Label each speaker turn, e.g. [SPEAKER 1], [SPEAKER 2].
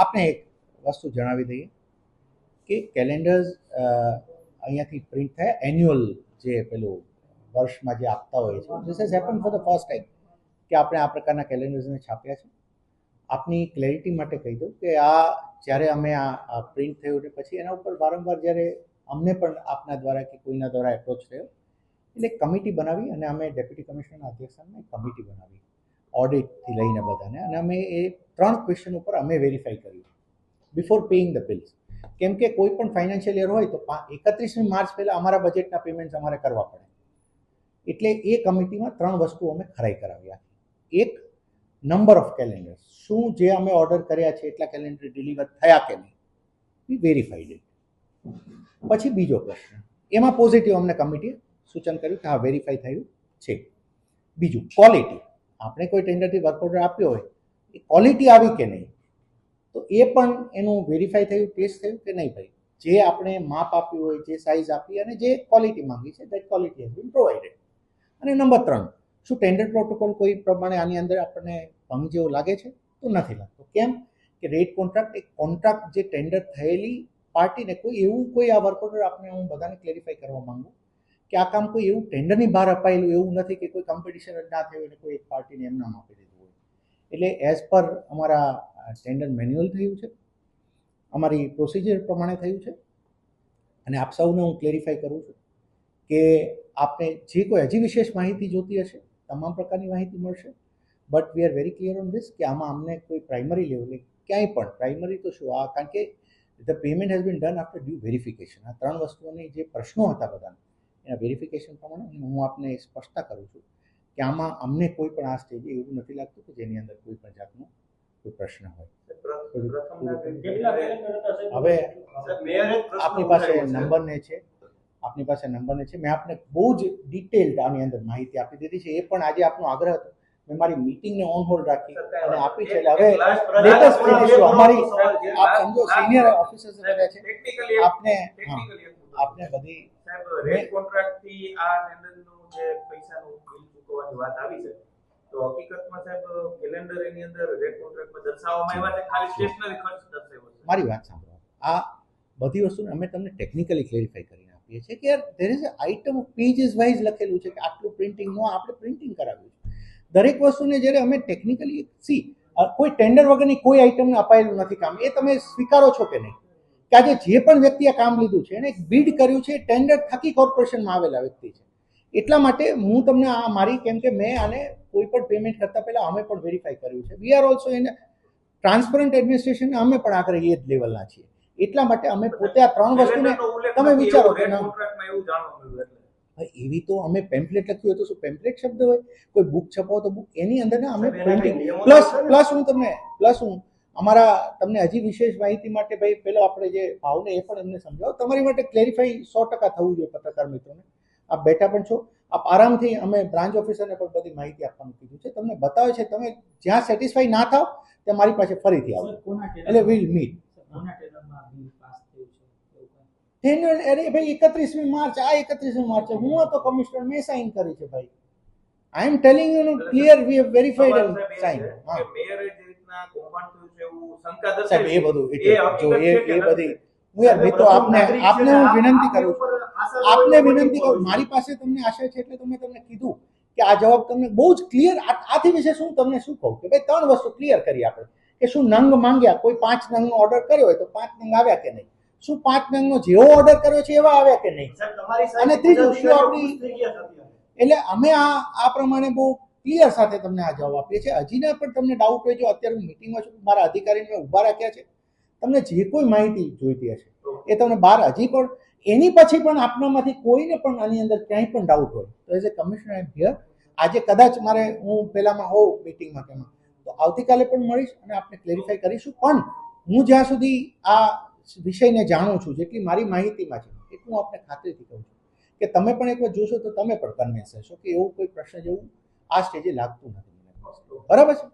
[SPEAKER 1] આપને એક વસ્તુ જણાવી દઈએ કે કેલેન્ડર્સ અહીંયાથી પ્રિન્ટ થયા એન્યુઅલ જે પેલું વર્ષમાં જે આપતા હોય છે. This has happen for the first time કે આપણે આ પ્રકારના કેલેન્ડર્સને છાપ્યા છે. આપની ક્લેરિટી માટે કહી દઉં કે આ જ્યારે અમે આ પ્રિન્ટ થયું ને પછી એના ઉપર વારંવાર જ્યારે અમને પણ આપના દ્વારા કે કોઈના દ્વારા એપ્રોચ થયો, એટલે કમિટી બનાવી અને અમે ડેપ્યુટી કમિશનરના અધ્યક્ષને કમિટી બનાવી. ઓડિટથી લઈને બધાને. અને અમે એ ત્રણ ક્વેશ્ચન ઉપર અમે વેરીફાઈ કર્યું. બિફોર પેઇંગ ધ બિલ્સ કેમ કે કોઈ પણ ફાઇનાન્શિયલ યર હોય તો એકત્રીસમી માર્ચ પહેલાં અમારા બજેટના પેમેન્ટ અમારે કરવા પડે. એટલે એ કમિટીમાં ત્રણ વસ્તુ અમે ખરાઈ કરાવ્યા એક નંબર ઓફ કેલેન્ડર શું જે અમે ઓર્ડર કર્યા છે, એટલા કેલેન્ડર ડિલિવર થયા કે નહીં? વેરીફાઈડ ઇટ પછી બીજો પ્રશ્ન. એમાં પોઝિટિવ અમને કમિટીએ સૂચન કર્યું કે હા વેરીફાઈ થયું છે. બીજું ક્વોલિટી આપણે કોઈ ટેન્ડરથી વર્ક ઓર્ડર આપ્યો હોય, એ ક્વોલિટી આવી કે નહીં? તો એ પણ એનું વેરીફાઈ થયું ટેસ્ટ થયું કે નહીં ભાઈ? જે આપણે માપ આપ્યું હોય, જે સાઇઝ આપી અને જે ક્વોલિટી માંગી છે that quality has been provided અને નંબર ત્રણ, શું ટેન્ડર પ્રોટોકોલ કોઈ પ્રમાણે આની અંદર આપણને ભંગ જેવો લાગે છે? તો નથી લાગતો. કેમ? કે રેટ કોન્ટ્રાક્ટ એક કોન્ટ્રાક્ટ જે ટેન્ડર થયેલી પાર્ટીને કોઈ, એવું કોઈ આ વર્ક ઓર્ડર આપણે હું બધાને ક્લેરિફાઈ કરવા માંગુ કે આ કામ કોઈ એવું ટેન્ડરની બહાર અપાયેલું એવું નથી કે કોઈ કોમ્પિટિશન જ ના થયું અને કોઈ એક પાર્ટીને એમ નામ આપી દીધું હોય. એટલે એઝ પર અમારા ટેન્ડર મેન્યુઅલ થયું છે. અમારી પ્રોસિજર પ્રમાણે થયું છે. અને આપ સૌને હું ક્લેરિફાય કરું છું કે આપને જે કોઈ હજી વિશેષ માહિતી જોતી હશે, તમામ પ્રકારની માહિતી મળશે. But we are very clear on this કે આમાં અમને કોઈ પ્રાઇમરી લેવલે ક્યાંય પણ. પ્રાઇમરી તો શું? આ કારણ કે the payment has been done after due verification આ ત્રણ વસ્તુઓની જે પ્રશ્નો હતા બધાના એના વેરિફિકેશન પ્રમાણે હું આપને સ્પષ્ટતા કરું છું કે આમાં અમને કોઈ પણ આ સ્ટેજે એવું નથી લાગતું કે જેની અંદર કોઈ પણ જાતનો કોઈ પ્રશ્ન હોય. હવે આપની પાસે નંબર ને છે આપની પાસે નંબર ને છે. મેં આપને બહુ જ ડિટેલ્ડ આની અંદર માહિતી આપી દીધી છે. એ પણ આજે આપનો આગ્રહ હતો. મેં મારી મીટિંગને ઓન હોલ્ડ રાખી અને આપી છે એટલે હવે લેટેસ્ટ અમારી આપ સમજો સિનિયર ઓફિસર્સ રહ્યા છે. આપને આપને બધી
[SPEAKER 2] સાહેબ રેટ કોન્ટ્રાક્ટથી આ ટેન્ડરનું જે પૈસાનું બિલ ચૂકવવાની વાત આવી છે તો હકીકતમાં સાહેબ કેલેન્ડર એની અંદર રેટ કોન્ટ્રાક્ટમાં દર્શાવવામાં આવ્યા છે ખાલી સ્ટેશનરી ખર્ચ દર્શાવ્યો છે.
[SPEAKER 1] મારી વાત સાંભળો. આ બધી વસ્તુને અમે તમને ટેકનિકલી ક્લેરિફાઈ કરીને આપીએ છીએ કે યાર there is item pages wise લખેલું છે કે આટલું પ્રિન્ટિંગ નો આપણે પ્રિન્ટિંગ કરાવ્યું છે. દરેક વસ્તુને જ્યારે અમે ટેકનિકલી સી કોઈ ટેન્ડર વગરની કોઈ આઇટમને અપાયેલું નથી કામ. એ તમે સ્વીકારો છો કે નહીં? કે આજે જે પણ વ્યક્તિએ કામ લીધું છે એને એક બીડ કર્યું છે ટેન્ડર થકી કોર્પોરેશનમાં આવેલા વ્યક્તિ છે. એટલા માટે હું તમને આ મારી કેમ કે મેં આને કોઈ પણ પેમેન્ટ કરતા પહેલા અમે પણ વેરીફાઈ કર્યું છે. We are also in transparent administration અમે પણ આગળ એ જ લેવલના છીએ. એટલા માટે અમે પોતે આ ત્રણ વસ્તુને તમે વિચારો કે
[SPEAKER 2] એવું
[SPEAKER 1] તો અમે પેમ્પલેટ લખ્યું હોય તો શું પેમ્પલેટ શબ્દ હોય? કોઈ બુક છપાવો તો બુક એની અંદર ને અમે પ્રિન્ટિંગ પ્લસ? પ્લસ હું તમને પ્લસ હું અમારા તમને હજી વિશેષ માહિતી માટે ભાઈ પેલો આપણે જે ભાવને એ પણ એમને સમજાવો. તમારી માટે ક્લેરિફાઈ સો ટકા થવું જોઈએ પત્રકાર મિત્રોને. આપ બેઠા પણ છો. આપ આરામથી અમે બ્રાન્ચ ઓફિસરને પણ બધી માહિતી આપવાનું કીધું છે. તમને બતાવે છે તમે જ્યાં સેટિસ્ફાઈ ના થાવ ત્યાં મારી પાસે ફરીથી આવો. એટલે વિલ મીટ ટેન્યુઅલ અરે ભાઈ એકત્રીસમી માર્ચ આ એકત્રીસમી માર્ચ છે. હું હતો કમિશનર મેં સાઇન કરી છે ભાઈ. I am telling you clear we have verified and sign
[SPEAKER 2] મેયરે રીતના કૌભાંડ થયું છે એવું શંકા
[SPEAKER 1] સાહેબ એ બધું
[SPEAKER 2] એ
[SPEAKER 1] એટલે
[SPEAKER 2] હકીકત
[SPEAKER 1] જો એ એ બધી હું યાર મિત્રો આપને આપને હું વિનંતી કરું છું. આપને વિનંતી કરું મારી પાસે તમને આશય છે એટલે તમે તમને કીધું કે આ જવાબ તમને બહુ જ ક્લિયર આથી વિશે શું તમને શું કહું કે ભાઈ ત્રણ વસ્તુ ક્લિયર કરી આપણે કે શું નંગ માંગ્યા કોઈ પાંચ નંગનો ઓર્ડર કર્યો હોય તો પાંચ નંગ આવ્યા કે નહીં? શું પાંચ નંગનો જેવો ઓર્ડર કર્યો છે એવા આવ્યા કે નહીં? અને ત્રીજું શું આપણી એટલે અમે આ આ પ્રમાણે બહુ ક્લિયર સાથે તમને આ જવાબ આપીએ છીએ. હજીના પણ તમને ડાઉટ હોય, જો અત્યારે હું મિટિંગમાં છું મારા અધિકારીને ઊભા રાખ્યા છે. તમને જે કોઈ માહિતી જોઈતી હશે, એ તમને બહાર હજી પણ, એની પછી પણ આપનામાંથી કોઈને પણ આની અંદર ક્યાંય પણ ડાઉટ હોય. તો as a commissioner am here આજે કદાચ મારે, હું પહેલામાં હોઉં મિટિંગમાં તેમાં. તો આવતીકાલે પણ મળીશ અને આપણે ક્લેરિફાઈ કરીશું. પણ હું જ્યાં સુધી આ વિષયને જાણું છું, જેટલી મારી માહિતીમાં છે, એટલું હું આપણે ખાતરીથી કહું છું કે તમે પણ એકવાર જોશો તો તમે પણ કન્વિન્સ થશો કે એવું કોઈ પ્રશ્ન જેવું આ સ્ટેજે લાગતું નથી બરાબર છે?